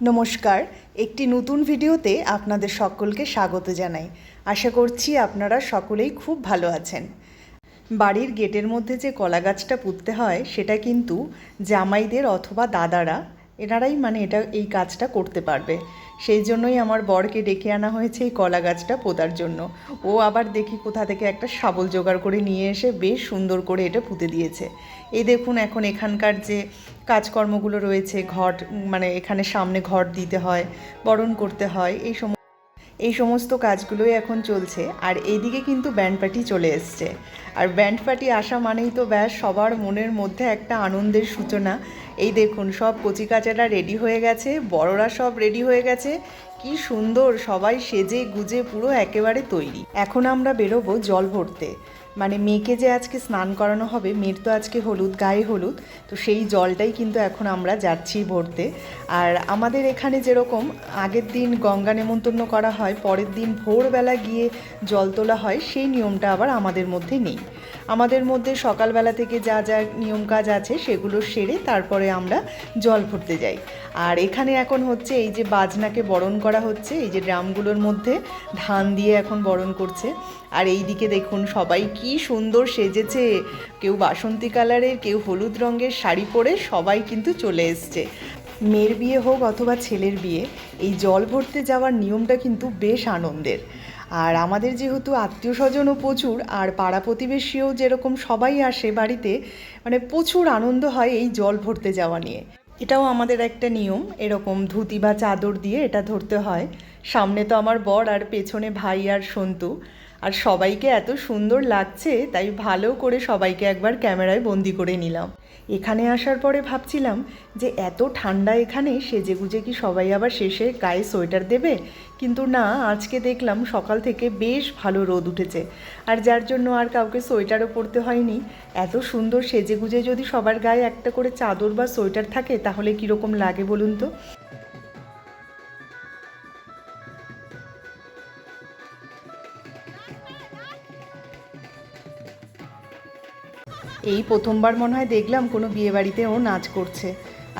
নমস্কার। একটি নতুন ভিডিওতে আপনাদের সকলকে স্বাগত জানাই। আশা করছি আপনারা সকলেই খুব ভালো আছেন। বাড়ির গেটের মধ্যে যে কলা গাছটা পুঁততে হয়, সেটা কিন্তু জামাইদের অথবা দাদারা এনারাই মানে এটা, এই কাজটা করতে পারবে। সেই জন্যই আমার বরকে ডেকে আনা হয়েছে এই কলা গাছটা পোতার জন্য। ও আবার দেখি কোথা থেকে একটা শাবল জোগাড় করে নিয়ে এসে বেশ সুন্দর করে এটা পুঁতে দিয়েছে। এই দেখুন এখন এখানকার যে কাজকর্মগুলো রয়েছে, ঘট মানে এখানে সামনে ঘট দিতে হয়, বরণ করতে হয়, এই সম এই সমস্ত কাজগুলোই এখন চলছে, আর এইদিকে কিন্তু ব্যান্ড পার্টি চলে এসছে। আর ব্যান্ড পার্টি আসা মানেই তো ব্যাস সবার মনের মধ্যে একটা আনন্দের সূচনা। এই দেখুন, সব কচিকাচারা রেডি হয়ে গেছে, বড়রা সব রেডি হয়ে গেছে। কি সুন্দর, সবাই সেজে গুজে পুরো একেবারে তৈরি। এখন আমরা বেরোবো জল ভরতে। মানে মেয়েকে যে আজকে স্নান করানো হবে, মেয়ের তো আজকে হলুদ, গায়ে হলুদ, তো সেই জলটাই কিন্তু এখন আমরা যাচ্ছি ভরতে। আর আমাদের এখানে যেরকম আগের দিন গঙ্গা নেমন্তন্ন করা হয়, পরের দিন ভোরবেলা গিয়ে জল তোলা হয়, সেই নিয়মটা আবার আমাদের মধ্যে নেই। আমাদের মধ্যে সকালবেলা থেকে যা যা নিয়ম কাজ আছে, সেগুলো সেরে তারপরে আমরা জল ভরতে যাই। আর এখানে এখন হচ্ছে এই যে বাজনাকে বরণ করা হচ্ছে, এই যে ড্রামগুলোর মধ্যে ধান দিয়ে এখন বরণ করছে। আর এই দিকে দেখুন সবাই কি সুন্দর সেজেছে। কেউ বাসন্তী কালারের, কেউ হলুদ রঙের শাড়ি পরে সবাই কিন্তু চলে এসছে। মেয়ের বিয়ে হোক অথবা ছেলের বিয়ে, এই জল ভরতে যাওয়ার নিয়মটা কিন্তু বেশ আনন্দের। আর আমাদের যেহেতু আত্মীয় স্বজনও প্রচুর, আর পাড়া প্রতিবেশীও যেরকম সবাই আসে বাড়িতে মানে প্রচুর আনন্দ হয় এই জল ভরতে যাওয়া নিয়ে। এটাও আমাদের একটা নিয়ম, এরকম ধুতি বা চাদর দিয়ে এটা ধরতে হয়। সামনে তো আমার বর আর পেছনে ভাই আর সন্তু। আর সবাইকে এত সুন্দর লাগছে, তাই ভালো করে সবাইকে একবার ক্যামেরায় বন্দি করে নিলাম। এখানে আসার পরে ভাবছিলাম যে এত ঠান্ডা এখানে সেজে গুজে কি সবাই আবার শেষে গায়ে সোয়েটার দেবে? কিন্তু না, আজকে দেখলাম সকাল থেকে বেশ ভালো রোদ উঠেছে। আর যার জন্য আর কাউকে সোয়েটারও পরতে হয়নি। এত সুন্দর সেজে গুজে যদি সবার গায়ে একটা করে চাদর বা সোয়েটার থাকে, তাহলে কীরকম লাগে বলুন তো? এই প্রথমবার মনে হয় দেখলাম কোনো বিয়ে বাড়িতে ও নাচ করছে।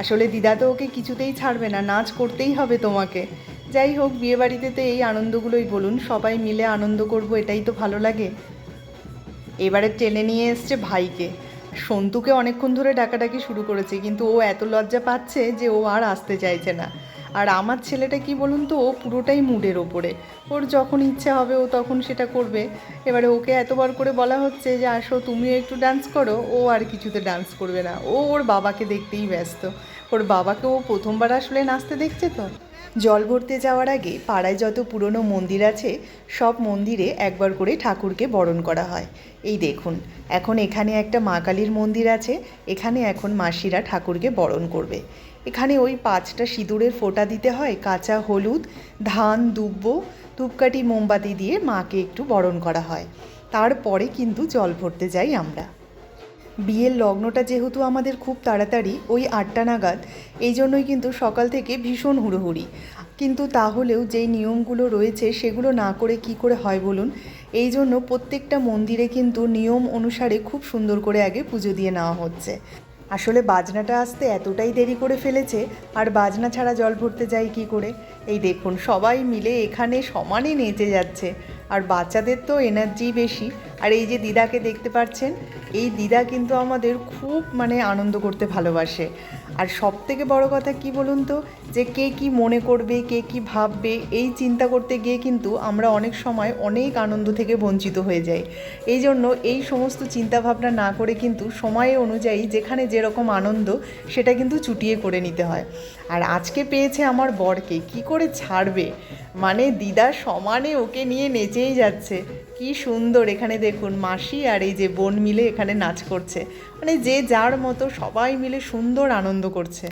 আসলে দিদা তো ওকে কিছুতেই ছাড়বে না, নাচ করতেই হবে তোমাকে। যাই হোক বিয়ে বাড়িতে তো এই আনন্দগুলোই বলুন, সবাই মিলে আনন্দ করব, এটাই তো ভালো লাগে। এবারে টেনে নিয়ে এসছে ভাইকে। সন্তুকে অনেকক্ষণ ধরে ডাকাডাকি শুরু করেছে, কিন্তু ও এত লজ্জা পাচ্ছে যে ও আর আসতে চাইছে না। আর আমার ছেলেটা কি বলুন তো, ও পুরোটাই মুডের ওপরে। ওর যখন ইচ্ছা হবে, ও তখন সেটা করবে। এবারে ওকে এতবার করে বলা হচ্ছে যে, আসো, তুমিও একটু ডান্স করো। ও আর কিছুতে ডান্স করবে না। ও ওর বাবাকে দেখতেই ব্যস্ত। ওর বাবাকে ও প্রথমবার আসলে নাচতে দেখছে তো? জল ভরতে যাওয়ার আগে পাড়ায় যত পুরনো মন্দির আছে, সব মন্দিরে একবার করে ঠাকুরকে বরণ করা হয়। এই দেখুন, এখন এখানে একটা মা কালীর মন্দির আছে, এখানে এখন মাসিরা ঠাকুরকে বরণ করবে। এখানে ওই পাঁচটা সিঁদুরের ফোঁটা দিতে হয়, কাঁচা, হলুদ, ধান, দুব্ব, ধূপকাঠি, মোমবাতি দিয়ে মাকে একটু বরণ করা হয়। তারপরে কিন্তু জল ভরতে যাই আমরা। বিয়ের লগ্নটা যেহেতু আমাদের খুব তাড়াতাড়ি, ওই আটটা নাগাদ, এই জন্যই কিন্তু সকাল থেকে ভীষণ হুড়োহুড়ি। কিন্তু তাহলেও যেই নিয়মগুলো রয়েছে সেগুলো না করে কি করে হয় বলুন? এই জন্য প্রত্যেকটা মন্দিরে কিন্তু নিয়ম অনুসারে খুব সুন্দর করে আগে পুজো দিয়ে নেওয়া হচ্ছে। আসলে বাজনাটা আসতে এতটাই দেরি করে ফেলেছে, আর বাজনা ছাড়া জল ভরতে যাই কি করে? এই দেখুন, সবাই মিলে এখানে সমানে নেচে যাচ্ছে। আর বাচ্চাদের তো এনার্জি বেশি। আর এই যে দিদাকে দেখতে পাচ্ছেন, এই দিদা কিন্তু আমাদের খুব মানে আনন্দ করতে ভালোবাসে। আর সব থেকে বড় কথা কি বলুন তো, যে কে কি মনে করবে, কে কি ভাববে, এই চিন্তা করতে গিয়ে কিন্তু আমরা অনেক সময় অনেক আনন্দ থেকে বঞ্চিত হয়ে যাই। এই জন্য এই সমস্ত চিন্তা ভাবনা না করে কিন্তু সময় অনুযায়ী যেখানে যেরকম আনন্দ, সেটা কিন্তু চুটিয়ে করে নিতে হয়। আর আজকে পেয়েছে আমার বরকে। কি করে ছাড়বে? মানে দিদা সমানে ওকে নিয়ে নেচেই যাচ্ছে। কি সুন্দর এখানে দেখুন মাসি আর এই যে বোন মিলে এখানে নাচ করছে। মানে যে যার মতো সবাই মিলে সুন্দর আনন্দ করছে।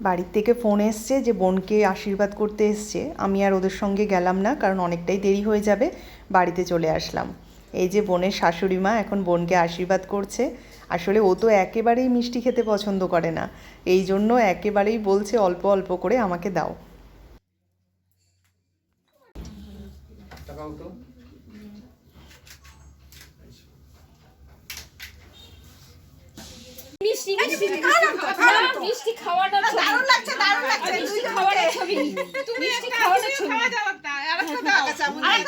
বাড়ির থেকে ফোন এসছে যে বোনকে আশীর্বাদ করতে এসছে। আমি আর ওদের সঙ্গে গেলাম না, কারণ অনেকটাই দেরি হয়ে যাবে। বাড়িতে চলে আসলাম। এই যে বোনের শাশুড়ি মা এখন বোনকে আশীর্বাদ করছে আসলে ও তো একেবারেই মিষ্টি খেতে পছন্দ করে না। এই জন্য একেবারেই বলছে অল্প অল্প করে আমাকে দাও। মিষ্টি মিষ্টি না, মিষ্টি খাওয়াটা দারুণ লাগছে দারুণ লাগছে। মিষ্টি খাওয়াটা ছবি তুমি মিষ্টি খাওয়ানোর ছবি। দিয়ে- মিষ্টি মিষ্টি মিষ্টি দাও। একটা হ্যাঁ, হ্যাঁ।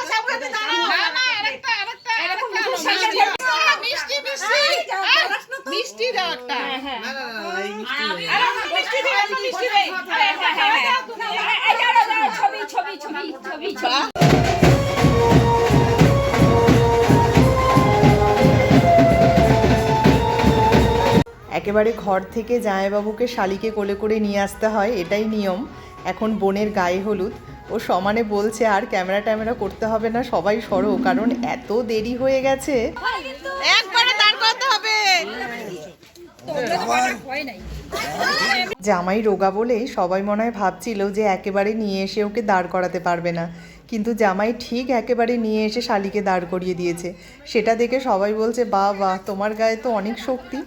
না না মিষ্টি মিষ্টি ছবি ছবি ছবি ছবি ছবি। একেবারে ঘর থেকে জামাইবাবুকে শালিকে কোলে করে নিয়ে আসতে হয় এটাই নিয়ম। এখন বোনের গায়ে হলুদ। ও সমানে বলছে, আর ক্যামেরা ট্যামেরা করতে হবে না, সবাই সরো, কারণ এত দেরি হয়ে গেছে। জামাই রোগা বলেই সবাই মনে হয় ভাবছিল যে একেবারে নিয়ে এসে ওকে দাঁড় করাতে পারবে না। কিন্তু জামাই ঠিক একেবারে নিয়ে এসে শালিকে দাঁড় করিয়ে দিয়েছে। সেটা দেখে সবাই বলছে বা বা তোমার গায়ে তো অনেক শক্তি।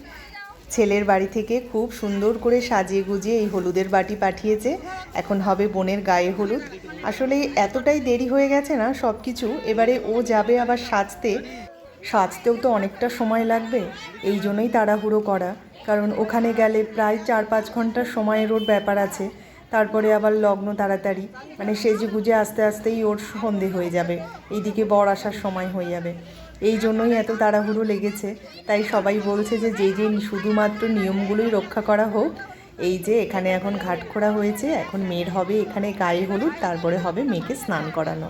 ছেলের বাড়ি থেকে খুব সুন্দর করে সাজিয়ে গুজিয়ে এই হলুদের বাটি পাঠিয়েছে। এখন হবে বোনের গায়ে হলুদ। আসলে এতটাই দেরি হয়ে গেছে না সব কিছু এবারে ও যাবে আবার সাজতে। সাজতেও তো অনেকটা সময় লাগবে। এই জন্যই তাড়াহুড়ো করা। কারণ ওখানে গেলে প্রায় চার পাঁচ ঘণ্টার সময়ের ওর ব্যাপার আছে। তারপরে আবার লগ্ন তাড়াতাড়ি মানে সেজে গুজে আস্তে আস্তেই ওর সন্ধে হয়ে যাবে এইদিকে বর আসার সময় হয়ে যাবে এই জন্যই এত তাড়াহুড়ো লেগেছে তাই সবাই বলছে যে যে যে শুধুমাত্র নিয়মগুলোই রক্ষা করা হোক এই যে এখানে এখন ঘাট খোড়া হয়েছে এখন মেয়ের হবে এখানে গায়ে হলুদ তারপরে হবে মেয়েকে স্নান করানো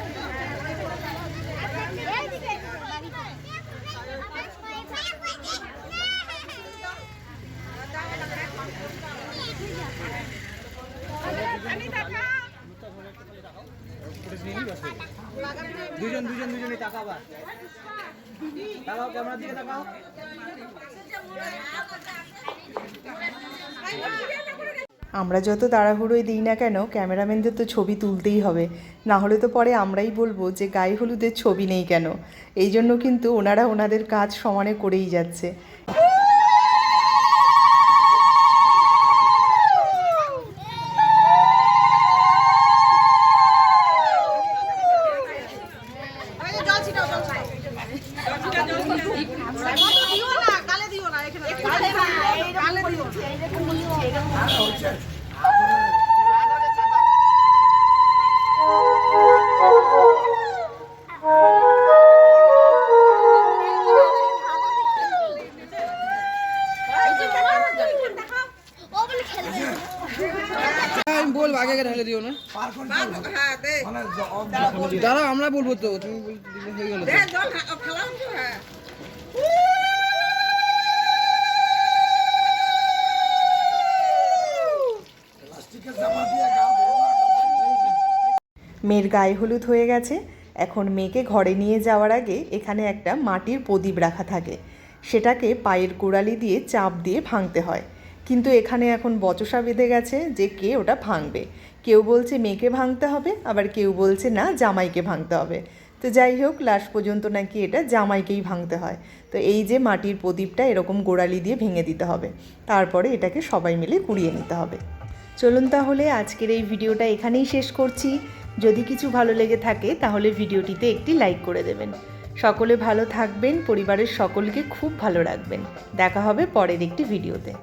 দুজন দুজন, দুজনই তাকাবা তাকাও, ক্যামেরার দিকে তাকাও। আমরা যত তাড়াহুড়োই দিই না কেন, ক্যামেরাম্যানদের তো ছবি তুলতেই হবে। না হলে তো পরে আমরাই বলব যে গায়ে হলুদের ছবি নেই কেন। এই জন্য কিন্তু ওনারা ওনাদের কাজ সমানে করেই যাচ্ছে। না দাঁড়াও, আমরা বলব তো, তুমি হয়ে গেল মেয়ের গায়ে হলুদ হয়ে গেছে। এখন মেয়েকে ঘরে নিয়ে যাওয়ার আগে এখানে একটা মাটির প্রদীপ রাখা থাকে। সেটাকে পায়ের গোড়ালি দিয়ে চাপ দিয়ে ভাঙতে হয়। কিন্তু এখানে এখন বচসা বেঁধে গেছে যে কে ওটা ভাঙবে। কেউ বলছে মেয়েকে ভাঙতে হবে, আবার কেউ বলছে না জামাইকে ভাঙতে হবে। তো যাই হোক লাস্ট পর্যন্ত নাকি এটা জামাইকেই ভাঙতে হয়। তো এই যে মাটির প্রদীপটা এরকম গোড়ালি দিয়ে ভেঙে দিতে হবে। তারপরে এটাকে সবাই মিলে কুড়িয়ে নিতে হবে। চলুন তাহলে আজকের এই ভিডিওটা এখানেই শেষ করছি। যদি কিছু ভালো লেগে থাকে তাহলে ভিডিওটিতে একটি লাইক করে দেবেন। সকলে ভালো থাকবেন, পরিবারের সকলকে খুব ভালো রাখবেন। দেখা হবে পরের একটি ভিডিওতে।